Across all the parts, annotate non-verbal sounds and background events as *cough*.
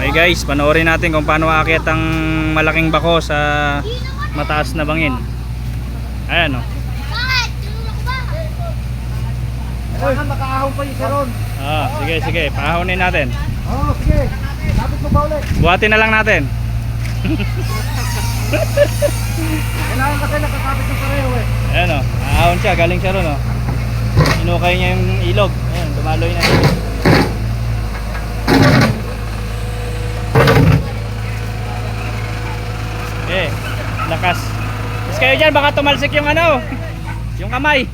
Okay guys, panoorin natin kung paano aakyat ang malaking bako sa mataas na bangin. Ayan oh. Bakit? Tinulak ba? Kailangan makaahon pa yung saron. Ah, sige sige, pahahonin natin. Oo, sige. Lapit mo ba ulit? Buhatin na lang natin. Kailangan kasi nakakapit ng pareho eh. Ayan oh, ahon siya, galing siya ron oh. Inukay niya yung ilog. Ayan, dumaloy na. Okay, lakas. Mas kayo dyan, baka tumalsik yung ano, *laughs* yung kamay.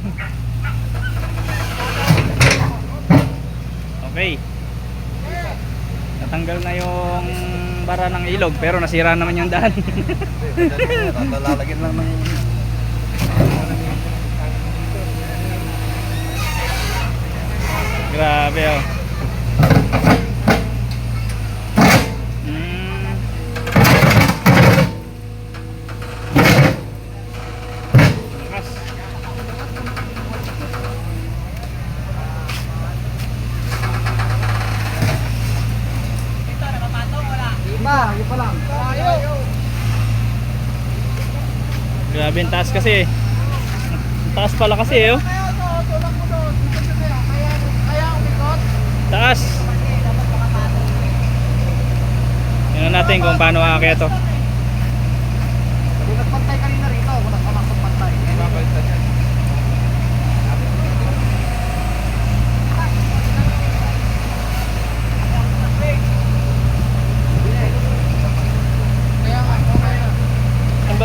Okay. Natanggal na yung bara ng ilog, pero nasira naman yung daan. Tatalagyan *laughs* lang ng... Grabe oh. Lima, yun pa lang. Grabe ang taas kasi eh. Ang Taas pala kasi eh oh. Taas. Tingnan natin kung paano aakyat to. Kung nagpantay kanina rito, kung nagpamasok pantay. Babalitan yan.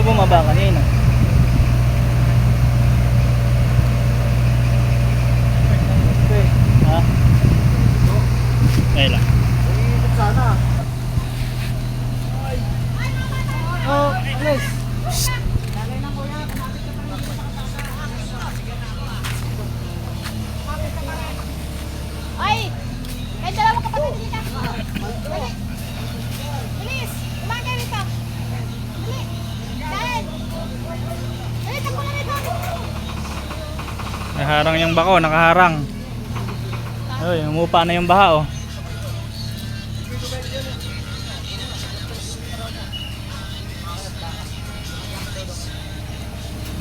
Ba bumaba kanina? Naharang yung bako, nakaharang. Ay, umupa na yung baha oh.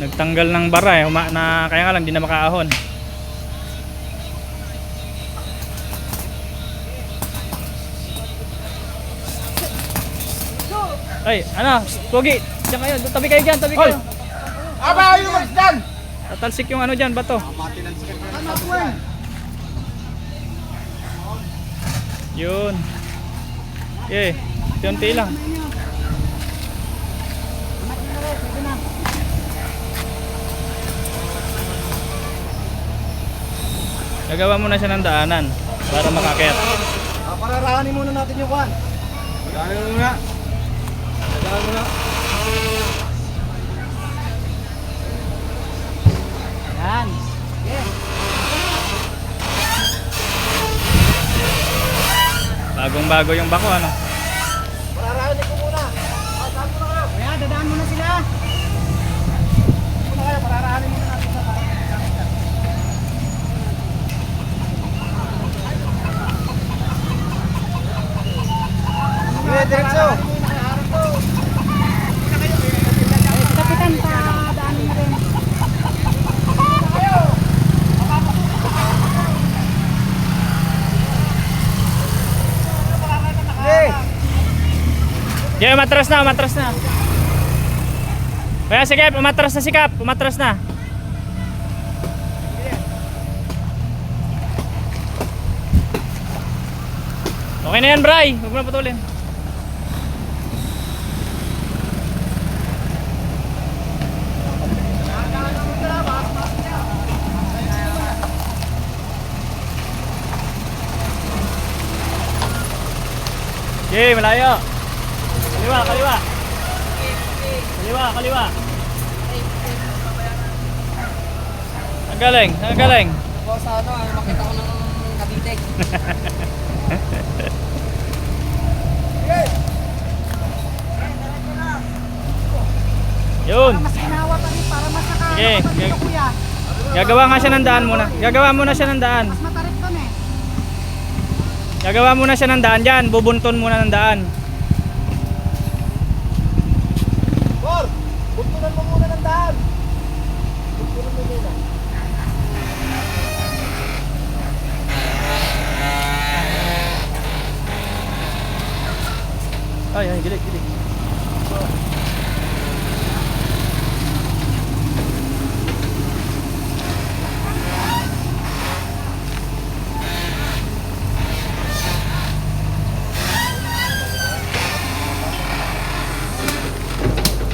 Nagtanggal ng bara eh, huma na kaya nga lang di na makaahon. Ay, ano? Pogi, diyan kayo, tabi kayo diyan, tabi kayo. Aba, ayun dyan! Tatalsik yung ano diyan, bato. Yun. Okay, konti lang. Gagawa muna siya ng daanan para makakit. Ah, pararahanin muna natin yung kwan. Pararahanin mo muna. Pararahanin muna. Yan. Bagong bago yung bako ano. Pararahanin ko muna. Saan muna kayo? Kaya, dadaan muna sila. Muna kayo, pararahanin muna natin sa diretso. Yeah, umatras na, umatras na. Kaya sige, umatras na si Kap, umatras na. Okay na yan, Bray. Huwag mo na putulin. Okay, malayo. Kaliwa, kaliwa. Kaliwa, kaliwa. Ang galing, ang galing. Ako sa ano, makita ko ng Cavite. Yun. Mas hinawa pa rin para mas naka... Sige, nakapag- gag- kuya. Gagawa nga siya ng daan muna. Gagawa muna siya ng daan. Mas matarik doon eh. Gagawa muna siya ng daan dyan. Bubunton muna ng daan. Buntunan mo muna. Ay, ay, gilig, gilig.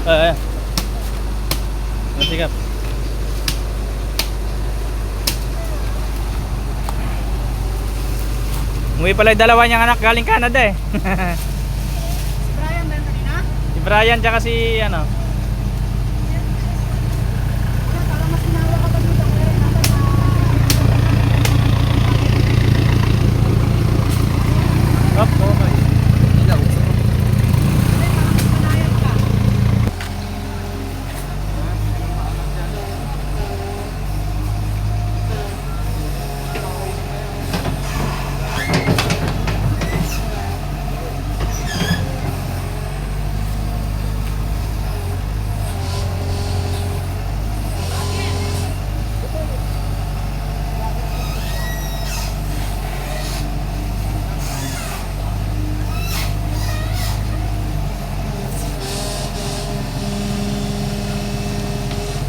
Ay, ay. Masikap. Umuwi pala yung dalawa niyang anak galing Canada eh. *laughs* Brian, dahil kanina? Si Brian tsaka si ano.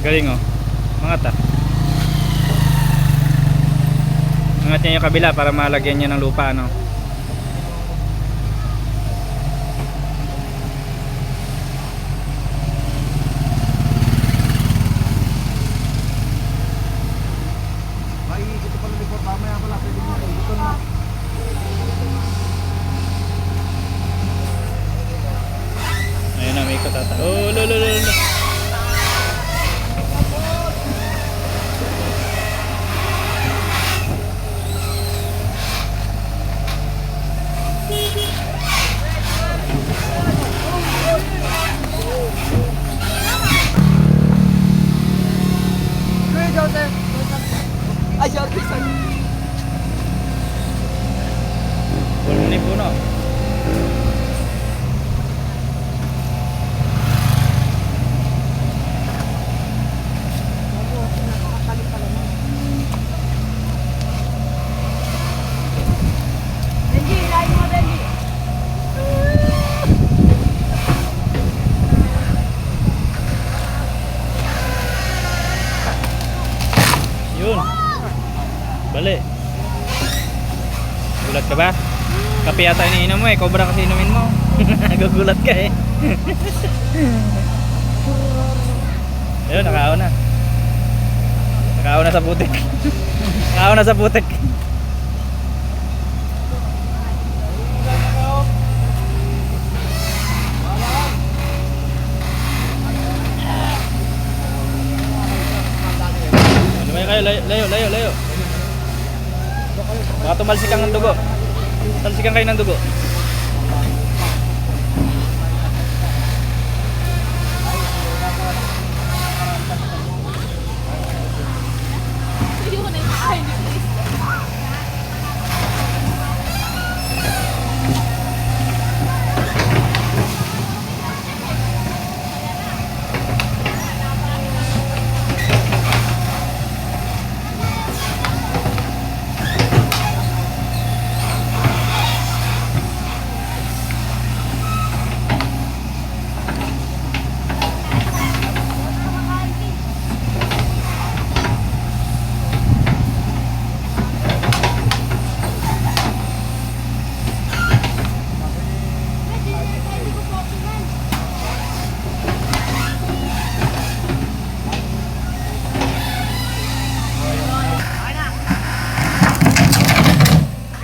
Galing oh. Mangat ah. Angat niya yung kabila para malagyan niya ng lupa ano. Bali. Gulat ka ba? Kape yata iniinom mo eh. Cobra kasi inumin mo. *laughs* Gugulat ka eh. *laughs* Ayun, nakaaon na. Nakaaon na sa putik. *laughs* nakaaon na sa putik. Kayo, layo, layo, layo, layo. Baka tumalsikan ng dugo. Talsikan kayo ng dugo.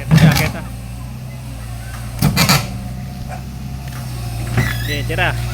Akit siya, akit ah. Okay, tira.